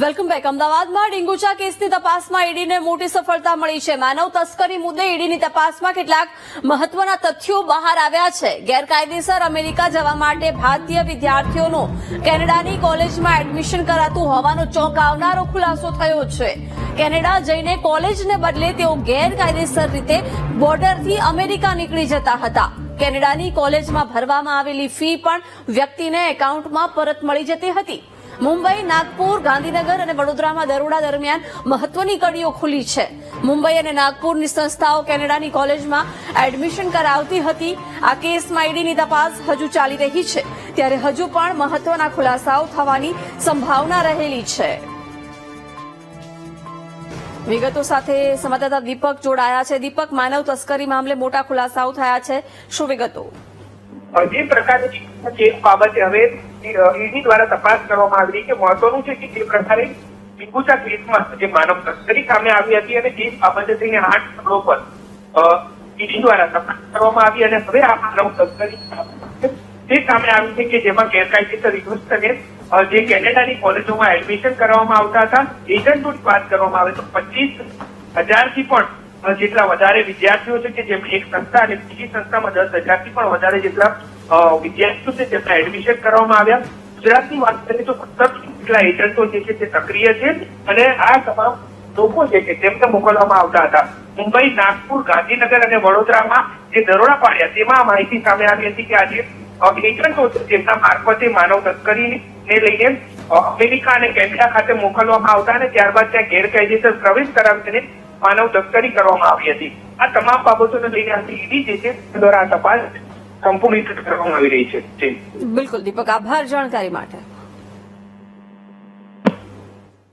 Welcome back. અમદાવાદમાં ડીંગુચા કેસની તપાસમાં ઈડીને મોટી સફળતા મળી છે. માનવ તસ્કરી મુદ્દે ઈડીની તપાસમાં કેટલાક મહત્વના તથ્યો બહાર આવ્યા છે. ગેરકાયદેસર અમેરિકા જવા માટે ભારતીય વિદ્યાર્થીઓનું કેનેડાની કોલેજમાં એડમિશન કરાતું હોવાનો ચોંકાવનારો ખુલાસો થયો છે. કેનેડા જઈને કોલેજને બદલે તેઓ ગેરકાયદેસર રીતે બોર્ડરથી અમેરિકા નીકળી જતા હતા. કેનેડાની કોલેજમાં ભરવામાં આવેલી ફી પણ વ્યક્તિને એકાઉન્ટમાં પરત મળી જતી હતી. મુંબઈ, નાગપુર, ગાંધીનગર અને વડોદરામાં દરોડા દરમિયાન મહત્વની કડીઓ ખુલી છે. મુંબઈ અને નાગપુરની સંસ્થાઓ કેનેડાની કોલેજમાં એડમિશન કરાવતી હતી. આ કેસમાં ઈડીની તપાસ હજુ ચાલી રહી છે. ત્યારે હજુ પણ મહત્વના ખુલાસાઓ થવાની સંભાવના રહેલી છે. વિગતો સાથે સંવાદદાતા દીપક જોડાયા છે. દીપક, માનવ તસ્કરી મામલે મોટા ખુલાસાઓ થયા છે. શું વિગતો? જે પ્રકારની કેસ બાબતે હવે ઈડી દ્વારા તપાસ કરવામાં આવી રહી છે. મહત્વનું છે કે જે પ્રકારે ટીપુચા કેસમાં જે માનવ તસ્કરી સામે આવી હતી અને કેસ બાબતે થઈને આઠ સ્થળો પર ઈડી દ્વારા તપાસ કરવામાં આવી અને હવે આ માનવ તસ્કરી તે સામે આવી છે કે જેમાં ગેરકાયદેસર યુનિવર્સિટીને જે કેનેડાની કોલેજોમાં એડમિશન કરવામાં આવતા હતા. એજન્ટોની વાત કરવામાં આવે તો પચીસ હજારથી પણ જેટલા વધારે વિદ્યાર્થીઓ છે કે જેમ એક સંસ્થા અને બીજી સંસ્થામાં દસ હજારથી પણ વધારે જેટલા વિદ્યાર્થીઓ છે તેમના એડમિશન કરવામાં આવ્યા. ગુજરાતની વાત કરીએ તો સત્તર જેટલા એજન્ટો જે છે તે સક્રિય છે અને આ તમામ લોકો છે તેમને મોકલવામાં આવતા હતા. મુંબઈ, નાગપુર, ગાંધીનગર અને વડોદરામાં જે દરોડા પાડ્યા, તેમાં માહિતી સામે આવી હતી કે આજે એજન્ટો છે તેમના મારફતે માનવ તસ્કરીને લઈને અમેરિકા અને કેનેડા ખાતે મોકલવામાં આવતા અને ત્યારબાદ ત્યાં ગેરકાયદેસર પ્રવેશ કરાવીને માનવ તસ્કરી કરવામાં આવી હતી. આ તમામ બાબતોને લઈને ઈડી જે છે દ્વારા આ તપાસ સંપૂર્ણ કરવામાં આવી રહી છે. બિલકુલ, દીપક. આભાર જાણકારી માટે.